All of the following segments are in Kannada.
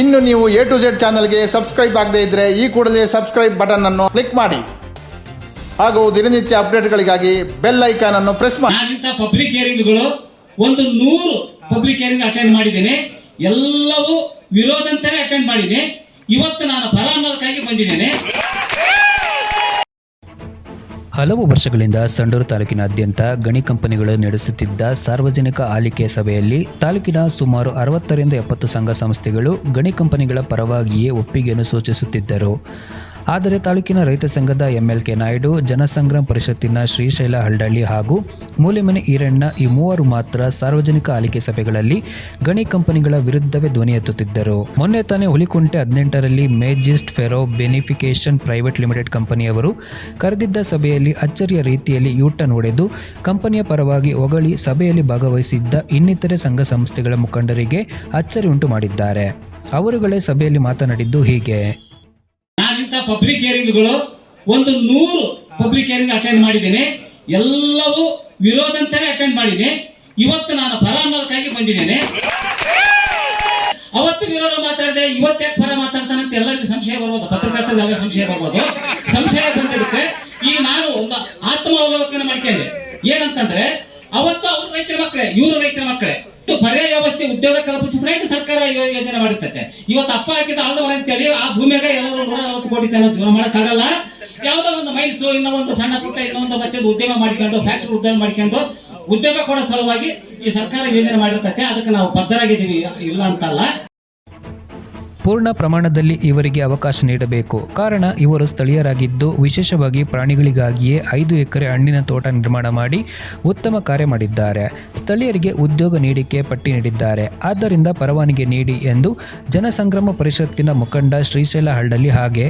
ಇನ್ನು ನೀವು ಎ ಟು ಜೆಡ್ ಚಾನಲ್ಗೆ ಸಬ್ಸ್ಕ್ರೈಬ್ ಆಗದೇ ಇದ್ದರೆ ಈ ಕೂಡಲೇ ಸಬ್ಸ್ಕ್ರೈಬ್ ಬಟನ್ ಅನ್ನು ಕ್ಲಿಕ್ ಮಾಡಿ. ಹಾಗೂ ದಿನನಿತ್ಯ ಅಪ್ಡೇಟ್ಗಳಿಗಾಗಿ ಬೆಲ್ ಐಕಾನ್ ಅನ್ನು ಪ್ರೆಸ್ ಮಾಡಿ ಪಬ್ಲಿಕ್ ಹಿಯರಿಂಗ್ಗಳು ಒಂದು ನೂರು ಪಬ್ಲಿಕ್ ಹಿಯರಿಂಗ್ ಅಟೆಂಡ್ ಮಾಡಿದ್ದೇನೆ. ಎಲ್ಲವೂ ವಿರೋಧ ಅಂತಾನೆ ಅಟೆಂಡ್ ಮಾಡಿದೆ ಇವತ್ತು ನಾನು ಅನ್ನೋದಕ್ಕಾಗಿ ಬಂದಿದ್ದೇನೆ. ಹಲವು ವರ್ಷಗಳಿಂದ ಸಂಡೂರು ತಾಲೂಕಿನಾದ್ಯಂತ ಗಣಿ ಕಂಪನಿಗಳು ನಡೆಸುತ್ತಿದ್ದ ಸಾರ್ವಜನಿಕ ಆಲಿಕೆ ಸಭೆಯಲ್ಲಿ ತಾಲೂಕಿನ ಸುಮಾರು ಅರವತ್ತರಿಂದ ಎಪ್ಪತ್ತು ಸಂಘ ಸಂಸ್ಥೆಗಳು ಗಣಿ ಕಂಪನಿಗಳ ಪರವಾಗಿಯೇ ಒಪ್ಪಿಗೆಯನ್ನು ಸೂಚಿಸುತ್ತಿದ್ದರು. ಆದರೆ ತಾಲೂಕಿನ ರೈತ ಸಂಘದ ಎಂಎಲ್ಕೆ ನಾಯ್ಡು, ಜನಸಂಗ್ರಾಮ ಪರಿಷತ್ತಿನ ಶ್ರೀಶೈಲ ಹಳ್ಳಳ್ಳಿ ಹಾಗೂ ಮೂಲೆಮನೆ ಈರಣ್ಣ ಈ ಮೂವರು ಮಾತ್ರ ಸಾರ್ವಜನಿಕ ಆಲಿಕೆ ಸಭೆಗಳಲ್ಲಿ ಗಣಿ ಕಂಪನಿಗಳ ವಿರುದ್ಧವೇ ಧ್ವನಿ ಎತ್ತುತ್ತಿದ್ದರು. ಮೊನ್ನೆ ತಾನೇ ಹುಲಿಕುಂಟೆ ಹದಿನೆಂಟರಲ್ಲಿ ಮೇಜಿಸ್ಟ್ ಫೆರೋ ಬೆನಿಫಿಕೇಶನ್ ಪ್ರೈವೇಟ್ ಲಿಮಿಟೆಡ್ ಕಂಪನಿಯವರು ಕರೆದಿದ್ದ ಸಭೆಯಲ್ಲಿ ಅಚ್ಚರಿಯ ರೀತಿಯಲ್ಲಿ ಯೂಟನ್ ಹೊಡೆದು ಕಂಪನಿಯ ಪರವಾಗಿ ಹೊಗಳಿ ಸಭೆಯಲ್ಲಿ ಭಾಗವಹಿಸಿದ್ದ ಇನ್ನಿತರೆ ಸಂಘ ಸಂಸ್ಥೆಗಳ ಮುಖಂಡರಿಗೆ ಅಚ್ಚರಿ ಉಂಟು ಮಾಡಿದ್ದಾರೆ. ಅವರುಗಳೇ ಸಭೆಯಲ್ಲಿ ಮಾತನಾಡಿದ್ದು ಹೀಗೆ. ನಾನಿಂತ ಪಬ್ಲಿಕ್ ಹಿಯರಿಂಗ್ಗಳು ಒಂದು ನೂರು ಪಬ್ಲಿಕ್ ಹಿಯರಿಂಗ್ ಅಟೆಂಡ್ ಮಾಡಿದ್ದೇನೆ. ಎಲ್ಲವೂ ವಿರೋಧ ಅಂತಾನೆ ಅಟೆಂಡ್ ಮಾಡಿದೆ ಇವತ್ತು ನಾನು ಪರ ಅನ್ನೋದಕ್ಕಾಗಿ ಬಂದಿದ್ದೇನೆ. ಅವತ್ತು ವಿರೋಧ ಮಾತಾಡಿದೆ, ಇವತ್ತು ಪರ ಮಾತಾಡ್ತಾನೆ ಅಂತ ಎಲ್ಲರಿಗೂ ಸಂಶಯ ಬರ್ಬೋದು. ಪತ್ರಕರ್ತರಿಗೆಲ್ಲ ಸಂಶಯ ಬರ್ಬೋದು. ಸಂಶಯ ಬಂದಿರುತ್ತೆ. ಈಗ ನಾನು ಒಂದು ಆತ್ಮಾವಲೋಕನ ಮಾಡ್ಕೊಂಡೆ. ಏನಂತಂದ್ರೆ, ಅವತ್ತು ಅವ್ರ ರೈತರ ಮಕ್ಕಳೇ, ಇವರು ರೈತರ ಮಕ್ಕಳೇ. ಪರ್ಯಾಯ ವ್ಯವಸ್ಥೆ ಉದ್ಯೋಗ ಕಲ್ಪಿಸಿದ್ರೆ ಸರ್ಕಾರ ಯೋಜನೆ ಮಾಡಿರ್ತೈತೆ. ಇವತ್ತು ಅಪ್ಪ ಹಾಕಿದ ಆಲ್ದ ಮನೆ ಅಂತೇಳಿ ಆ ಭೂಮಿಯಾಗ ಎಲ್ಲರೂ ನೂರ ನಲವತ್ತು ಕೋಟಿ ತನ ಜೀವನ ಮಾಡೋಕ್ಕಾಗಲ್ಲ. ಯಾವ್ದೋ ಒಂದು ಮೈನ್ಸ್ ಇನ್ನೊಂದು ಸಣ್ಣ ಪುಟ್ಟ ಇನ್ನೊಂದು ಮತ್ತೆ ಉದ್ಯೋಗ ಮಾಡ್ಕೊಂಡು ಫ್ಯಾಕ್ಟರಿ ಉದ್ಯೋಗ ಮಾಡ್ಕೊಂಡು ಉದ್ಯೋಗ ಕೊಡೋ ಸಲುವಾಗಿ ಈ ಸರ್ಕಾರ ಯೋಜನೆ ಮಾಡಿರ್ತೈತೆ. ಅದಕ್ಕೆ ನಾವು ಬದ್ಧರಾಗಿದ್ದೀವಿ, ಇಲ್ಲ ಅಂತಲ್ಲ. ಪೂರ್ಣ ಪ್ರಮಾಣದಲ್ಲಿ ಇವರಿಗೆ ಅವಕಾಶ ನೀಡಬೇಕು. ಕಾರಣ, ಇವರು ಸ್ಥಳೀಯರಾಗಿದ್ದು, ವಿಶೇಷವಾಗಿ ಪ್ರಾಣಿಗಳಿಗಾಗಿಯೇ ಐದು ಎಕರೆ ಹಣ್ಣಿನ ತೋಟ ನಿರ್ಮಾಣ ಮಾಡಿ ಉತ್ತಮ ಕಾರ್ಯ ಮಾಡಿದ್ದಾರೆ. ಸ್ಥಳೀಯರಿಗೆ ಉದ್ಯೋಗ ನೀಡಿಕೆ ಪಟ್ಟಿ ನೀಡಿದ್ದಾರೆ. ಆದ್ದರಿಂದ ಪರವಾನಗಿ ನೀಡಿ ಎಂದು ಜನಸಂಗ್ರಾಮ ಪರಿಷತ್ತಿನ ಮುಖಂಡ ಶ್ರೀಶೈಲ ಹಳ್ಳಿ ಹಾಗೆ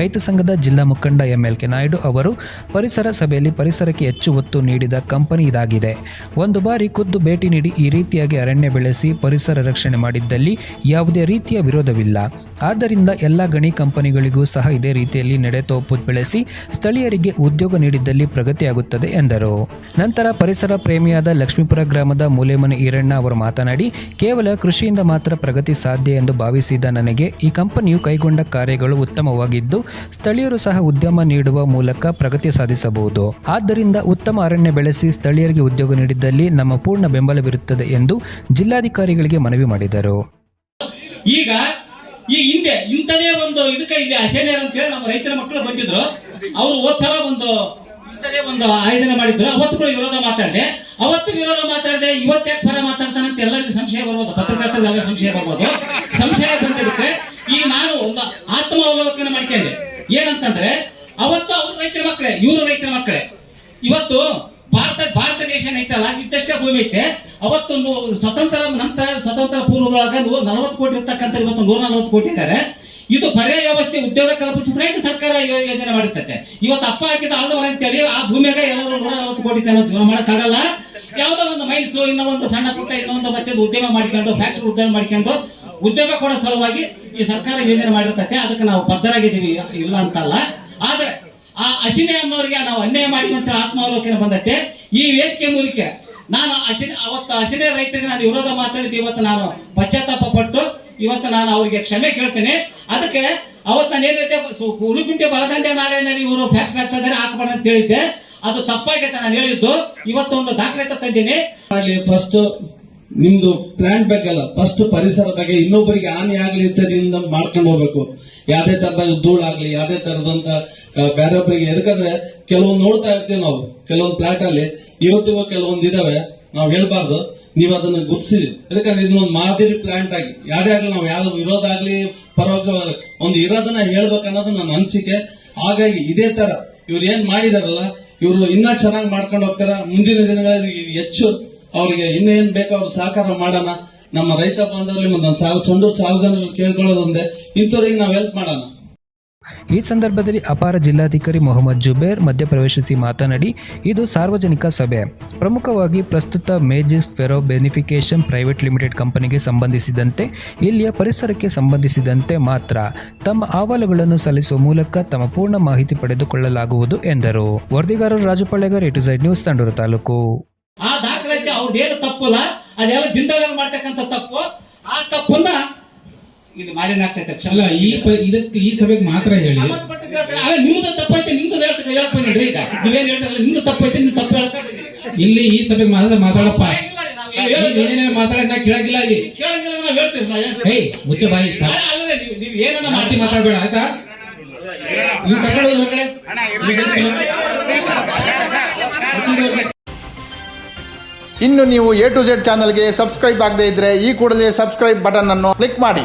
ರೈತ ಸಂಘದ ಜಿಲ್ಲಾ ಮುಖಂಡ ಎಂಎಲ್ಕೆ ನಾಯ್ಡು ಅವರು ಪರಿಸರ ಸಭೆಯಲ್ಲಿ ಪರಿಸರಕ್ಕೆ ಹೆಚ್ಚು ಒತ್ತು ನೀಡಿದ ಕಂಪನಿ ಇದಾಗಿದೆ. ಒಂದು ಬಾರಿ ಖುದ್ದು ಭೇಟಿ ನೀಡಿ ಈ ರೀತಿಯಾಗಿ ಅರಣ್ಯ ಬೆಳೆಸಿ ಪರಿಸರ ರಕ್ಷಣೆ ಮಾಡಿದ್ದಲ್ಲಿ ಯಾವುದೇ ರೀತಿಯ ವಿರೋಧವಿಲ್ಲ. ಆದ್ದರಿಂದ ಎಲ್ಲ ಗಣಿ ಕಂಪನಿಗಳಿಗೂ ಸಹ ಇದೇ ರೀತಿಯಲ್ಲಿ ನಡೆತೋಪು ಬೆಳೆಸಿ ಸ್ಥಳೀಯರಿಗೆ ಉದ್ಯೋಗ ನೀಡಿದ್ದಲ್ಲಿ ಪ್ರಗತಿಯಾಗುತ್ತದೆ ಎಂದರು. ನಂತರ ಪರಿಸರ ಪ್ರೇಮಿಯಾದ ಲಕ್ಷ್ಮೀಪುರ ಗ್ರಾಮದ ಮೂಲೆಮನೆ ಈರಣ್ಣ ಅವರು ಮಾತನಾಡಿ, ಕೇವಲ ಕೃಷಿಯಿಂದ ಮಾತ್ರ ಪ್ರಗತಿ ಸಾಧ್ಯ ಎಂದು ಭಾವಿಸಿದ ನನಗೆ ಈ ಕಂಪನಿಯು ಕೈಗೊಂಡ ಕಾರ್ಯಗಳು ಉತ್ತಮವಾಗಿದ್ದು, ಸ್ಥಳೀಯರು ಸಹ ಉದ್ಯಮ ನೀಡುವ ಮೂಲಕ ಪ್ರಗತಿ ಸಾಧಿಸಬಹುದು. ಆದ್ದರಿಂದ ಉತ್ತಮ ಅರಣ್ಯ ಬೆಳೆಸಿ ಸ್ಥಳೀಯರಿಗೆ ಉದ್ಯೋಗ ನೀಡಿದ್ದಲ್ಲಿ ನಮ್ಮ ಪೂರ್ಣ ಬೆಂಬಲವಿರುತ್ತದೆ ಎಂದು ಜಿಲ್ಲಾಧಿಕಾರಿಗಳಿಗೆ ಮನವಿ ಮಾಡಿದರು. ಈಗ ಈ ಹಿಂದೆ, ಇಂಥದೇ ಒಂದು ಇದಕ್ಕೆ ಇಲ್ಲಿ ಅಶೇನಿಯರ್ ಅಂತ ಹೇಳಿ ನಮ್ಮ ರೈತರ ಮಕ್ಕಳು ಬಂದಿದ್ರು. ಅವರು ಹೋದ್ ಸಲ ಒಂದು ಇಂಥದೇ ಒಂದು ಆಯೋಜನೆ ಮಾಡಿದ್ರು. ಅವತ್ತು ಕೂಡ ವಿರೋಧ ಮಾತಾಡಿದೆ. ಅವತ್ತು ವಿರೋಧ ಮಾತಾಡಿದೆ, ಇವತ್ತು ಯಾಕೆ ಪರ ಮಾತಾಡ್ತಾನೆ ಅಂತ ಎಲ್ಲರಿಗೂ ಸಂಶಯ ಬರ್ಬೋದು. ಪತ್ರಕರ್ತರಿಗೆಲ್ಲ ಸಂಶಯ ಬರ್ಬೋದು. ಸಂಶಯ ಬಂದಿದ್ದಕ್ಕೆ ಈ ನಾನು ಒಂದು ಆತ್ಮಾವಲೋಕನ ಮಾಡ್ಕೊಂಡೆ. ಏನಂತಂದ್ರೆ, ಅವತ್ತು ಅವ್ರ ರೈತರ ಮಕ್ಕಳೇ, ಇವರು ರೈತರ ಮಕ್ಕಳೇ. ಇವತ್ತು ಭಾರತ ಭಾರತ ದೇಶ ಐತಲ್ಲ, ಇದ್ದಷ್ಟೇ ಭೂಮಿ ಐತೆ. ಅವತ್ತು ಸ್ವತಂತ್ರ ನಂತರ ಸ್ವತಂತ್ರ ಪೂರ್ವದೊಳಗ ನಲವತ್ತು ಕೋಟಿ ಇರ್ತಕ್ಕಂಥ ಇವತ್ತು ನೂರ ನಲವತ್ತು ಕೋಟಿ ಇದ್ದಾರೆ. ಇದು ಪರ್ಯಾಯ ವ್ಯವಸ್ಥೆ ಉದ್ಯೋಗ ಕಲ್ಪಿಸಿದ್ರೆ ಸರ್ಕಾರ ಯೋಜನೆ ಮಾಡಿರ್ತೈತೆ. ಇವತ್ತು ಅಪ್ಪ ಹಾಕಿದ ಅಂತ ಅಂತೇಳಿ ಆ ಭೂಮಿಗೆ ಎಲ್ಲರೂ ನೂರ ನಲವತ್ತು ಕೋಟಿ ಜೀವನ ಮಾಡಕ್ಕಾಗಲ್ಲ. ಯಾವುದೋ ಒಂದು ಮೈನ್ಸ್ ಇನ್ನೂ ಒಂದು ಸಣ್ಣ ಪುಟ್ಟ ಇನ್ನೊಂದು ಮತ್ತೆ ಉದ್ಯಮ ಮಾಡ್ಕೊಂಡು ಫ್ಯಾಕ್ಟ್ರಿ ಉದ್ಯಮ ಮಾಡ್ಕೊಂಡು ಉದ್ಯೋಗ ಕೊಡೋ ಸಲುವಾಗಿ ಈ ಸರ್ಕಾರ ಯೋಜನೆ ಮಾಡಿರ್ತೈತೆ. ಅದಕ್ಕೆ ನಾವು ಬದ್ಧರಾಗಿದ್ದೀವಿ. ಇಲ್ಲ ಅಂತಲ್ಲ. ಆದರೆ ಆ ಅಸಿನೆ ಅನ್ನೋರಿಗೆ ನಾವು ಅನ್ಯಾಯ ಮಾಡಿ ಅಂತ ಆತ್ಮಾವಲೋಕನ ಬಂದೈತೆ. ಈ ವೇದಿಕೆ ಮೂಲಕ ನಾನು ಹಸಿರು, ಅವತ್ತು ಹಸಿರೇ ರೈತರಿಗೆ ನಾನು ವಿರೋಧ ಮಾತಾಡಿದ್ದು ಇವತ್ತು ನಾನು ಪಶ್ಚಾತ್ತಾಪ ಪಟ್ಟು ಇವತ್ತು ನಾನು ಅವರಿಗೆ ಕ್ಷಮೆ ಕೇಳ್ತೇನೆ. ಅದಕ್ಕೆ ಅವತ್ತು ನಾನು ಏನೈತೆ ಹುಡುಗುಂಟೆ ಬಲದಂಡೆ ನಾಲೆಯಲ್ಲಿ ಇವರು ಫ್ಯಾಕ್ಟ್ರಿ ಆಗ್ತಾ ಇದ್ದಾರೆ ಹಾಕ್ಬಾರ್ದು ಅಂತ ಹೇಳಿದ್ದೆ. ಅದು ತಪ್ಪಾಗೈತೆ ನಾನು ಹೇಳಿದ್ದು. ಇವತ್ತು ಒಂದು ದಾಖಲೆ ತಂದಿದ್ದೀನಿ. ಫಸ್ಟ್ ನಿಮ್ದು ಪ್ಲಾಂಟ್ ಬೇಕಲ್ಲ ಫಸ್ಟ್ ಪರಿಸರ ಬಗ್ಗೆ ಇನ್ನೊಬ್ಬರಿಗೆ ಹಾನಿ ಆಗ್ಲಿ ಅಂತ ನಿಮ್ದು ಮಾಡ್ಕೊಂಡು ಹೋಗ್ಬೇಕು. ಯಾವ್ದೇ ತರದ ಧೂಳಾಗ್ಲಿ, ಯಾವ್ದೇ ತರದಂತ ಬೇರೊಬ್ಬರಿಗೆ ಎದಕಂದ್ರೆ ಕೆಲವೊಂದು ನೋಡ್ತಾ ಇರ್ತೀವಿ ನಾವು. ಕೆಲವೊಂದು ಪ್ಲಾಟ್ ಅಲ್ಲಿ ಇವತ್ತಿಗೂ ಕೆಲವೊಂದು ಇದಾವೆ ನಾವು ಹೇಳ್ಬಾರ್ದು, ನೀವು ಅದನ್ನ ಗುರ್ಸಿದ್ರಿ ಅದಕ್ಕೆ ಇದನ್ನೊಂದು ಮಾದರಿ ಪ್ಲಾಂಟ್ ಆಗಿ, ಯಾರೇ ಆಗ್ಲಿ ನಾವು ಯಾವ್ದು ಇರೋದಾಗ್ಲಿ ಆಗ್ಲಿ ಒಂದು ಇರೋದನ್ನ ಹೇಳ್ಬೇಕನ್ನೋದು ನನ್ನ ಅನಿಸಿಕೆ. ಹಾಗಾಗಿ ಇದೇ ತರ, ಇವ್ರು ಏನ್ ಮಾಡಿದಾರಲ್ಲ, ಇವರು ಇನ್ನ ಚೆನ್ನಾಗಿ ಮಾಡ್ಕೊಂಡು ಹೋಗ್ತಾರ. ಮುಂದಿನ ದಿನಗಳಲ್ಲಿ ಹೆಚ್ಚು ಅವ್ರಿಗೆ ಇನ್ನೇನ್ ಬೇಕೋ ಅವ್ರು ಸಹಕಾರ ಮಾಡೋಣ. ನಮ್ಮ ರೈತ ಬಾಂಧವ್ರಲ್ಲಿ ಒಂದೊಂದು ಸಾವಿರ ಸೊಂಡು ಸಾವಿರ ಜನ ಕೇಳ್ಕೊಳ್ಳೋದೊಂದೇ ಇಂಥವ್ರಿಗೆ ನಾವು ಹೆಲ್ಪ್ ಮಾಡೋಣ. ಈ ಸಂದರ್ಭದಲ್ಲಿ ಅಪಾರ ಜಿಲ್ಲಾಧಿಕಾರಿ ಮೊಹಮ್ಮದ್ ಜುಬೇರ್ ಮಧ್ಯಪ್ರವೇಶಿಸಿ ಮಾತನಾಡಿ, ಇದು ಸಾರ್ವಜನಿಕ ಸಭೆ. ಪ್ರಮುಖವಾಗಿ ಪ್ರಸ್ತುತ ಮೇಜಿಸ್ ಫೆರೋ ಬೆನಿಫಿಕೇಶನ್ ಪ್ರೈವೇಟ್ ಲಿಮಿಟೆಡ್ ಕಂಪನಿಗೆ ಸಂಬಂಧಿಸಿದಂತೆ, ಇಲ್ಲಿಯ ಪರಿಸರಕ್ಕೆ ಸಂಬಂಧಿಸಿದಂತೆ ಮಾತ್ರ ತಮ್ಮ ಅಹವಾಲುಗಳನ್ನು ಸಲ್ಲಿಸುವ ಮೂಲಕ ತಮ್ಮ ಪೂರ್ಣ ಮಾಹಿತಿ ಪಡೆದುಕೊಳ್ಳಲಾಗುವುದು ಎಂದರು. ವರದಿಗಾರರು Raju Pallegar two side news Tandur taluk. ಆ ತಪ್ಪಲ್ಲ, ಅದೆಲ್ಲ ಮಾಡ್ತಕ್ಕಂಥ ತಪ್ಪು. ಆ ತಪ್ಪನ್ನ ಇಲ್ಲಿ ಮಾಲಿನ್ಯ ಅಲ್ಲ ಈ ಇದಕ್ಕೆ ಈ ಸಭೆಗೆ ಮಾತ್ರ ಹೇಳಿ. ಅಲ್ಲ ನಿಮ್ದು ತಪ್ಪೈತೆ ನಿಮ್ದು ಹೇಳಕ್ ನೋಡ್ರಿ ಈಗ. ನೀವೇನ್ ಹೇಳ್ತಾರಲ್ಲ ನಿಮ್ದು ತಪ್ಪೈತೆ ನಿಮ್ ತಪ್ಪು ಹೇಳಕ್ ಇಲ್ಲಿ ಈ ಸಭೆಗೆ ಮಾತ್ರ ಮಾತಾಡಪ್ಪ. ನಾವು ಮಾತಾಡ ನಾ ಕೇಳಾಗಿಲ್ಲ ಇಲ್ಲಿ. ಕೇಳಂಗಿಲ್ಲ ನಾವು ಹೇಳ್ತೀವಿ. ಹೇಯ್ ಮುಚ್ಚ ಬಾಯಿ ಅಲ್ಲ, ನೀವು ನೀವು ಏನನ್ನ ಮಾತಾಡಬೇಡ ಆಯ್ತಾ? ನೀವು ತಗೊಂಡು ಹೊರಗಡೆ. ಇನ್ನು ನೀವು ಎ ಟು ಜೆಡ್ ಚಾನಲ್ಗೆ ಸಬ್ಸ್ಕ್ರೈಬ್ ಆಗದೇ ಇದ್ರೆ ಈ ಕೂಡಲೇ ಸಬ್ಸ್ಕ್ರೈಬ್ ಬಟನ್ ಅನ್ನು ಕ್ಲಿಕ್ ಮಾಡಿ.